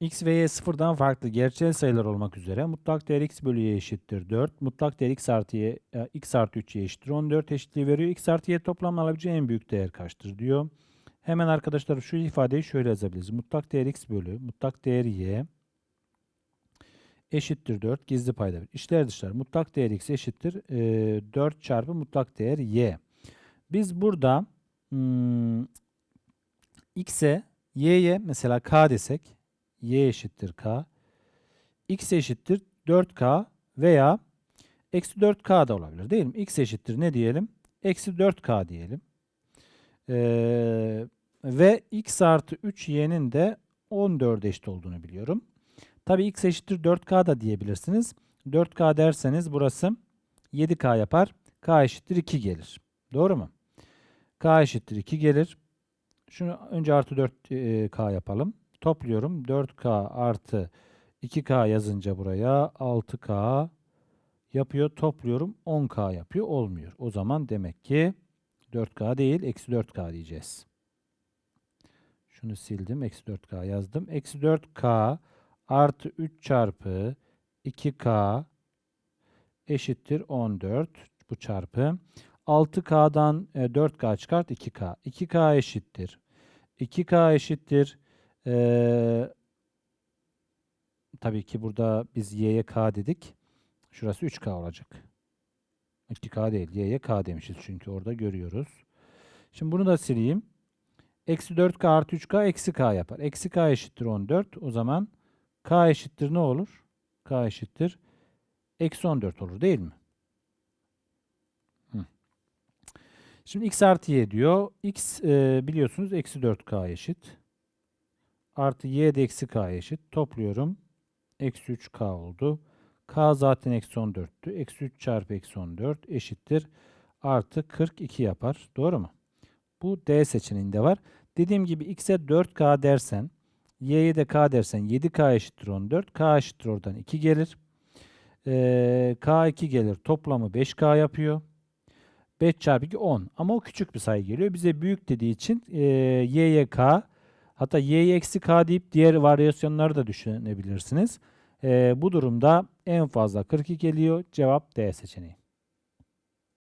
x ve y sıfırdan farklı gerçel sayılar olmak üzere mutlak değer x bölü y eşittir 4. Mutlak değer x artı y, e, x artı 3 y eşittir 14 eşitliği veriyor. x artı y toplam alabileceği en büyük değer kaçtır diyor. Hemen arkadaşlar şu ifadeyi şöyle yazabiliriz. Mutlak değer x bölü mutlak değer y eşittir 4 gizli payda 1. İşler dışlar mutlak değer x eşittir e, 4 çarpı mutlak değer y. Biz burada hmm, x'e y'ye mesela k desek y eşittir k x eşittir 4k veya eksi 4k da olabilir değil mi? x eşittir ne diyelim? Eksi 4k diyelim. Ee, ve x artı 3y'nin de 14 eşit olduğunu biliyorum. Tabii x eşittir 4k da diyebilirsiniz. 4k derseniz burası 7k yapar. k eşittir 2 gelir. Doğru mu? k eşittir 2 gelir. Şunu önce artı 4k yapalım. Topluyorum. 4k artı 2k yazınca buraya 6k yapıyor. Topluyorum. 10k yapıyor. Olmuyor. O zaman demek ki 4k değil eksi 4k diyeceğiz. Şunu sildim. Eksi 4k yazdım. Eksi 4k artı 3 çarpı 2k eşittir 14. Bu çarpı. 6k'dan 4k çıkart 2k. 2k eşittir. 2k eşittir. Ee, tabii ki burada biz y'ye k dedik. Şurası 3k olacak. 2k değil. y'ye k demişiz çünkü orada görüyoruz. Şimdi bunu da sileyim. Eksi 4k artı 3k eksi k yapar. Eksi k eşittir 14. O zaman k eşittir ne olur? k eşittir eksi 14 olur değil mi? Şimdi x artı y diyor. x e, biliyorsunuz eksi 4k eşit. Artı y de eksi k eşit. Topluyorum. Eksi 3k oldu. k zaten eksi 14'tü. Eksi 3 çarpı eksi 14 eşittir. Artı 42 yapar. Doğru mu? Bu D seçeneğinde var. Dediğim gibi x'e 4k dersen, y'ye de k dersen 7k eşittir 14. k eşittir oradan 2 gelir. Ee, k 2 gelir. Toplamı 5k yapıyor. 5 çarpı 2 10. Ama o küçük bir sayı geliyor. Bize büyük dediği için e, y'ye k hatta y'ye eksi k deyip diğer varyasyonları da düşünebilirsiniz. E, bu durumda en fazla 42 geliyor. Cevap D seçeneği.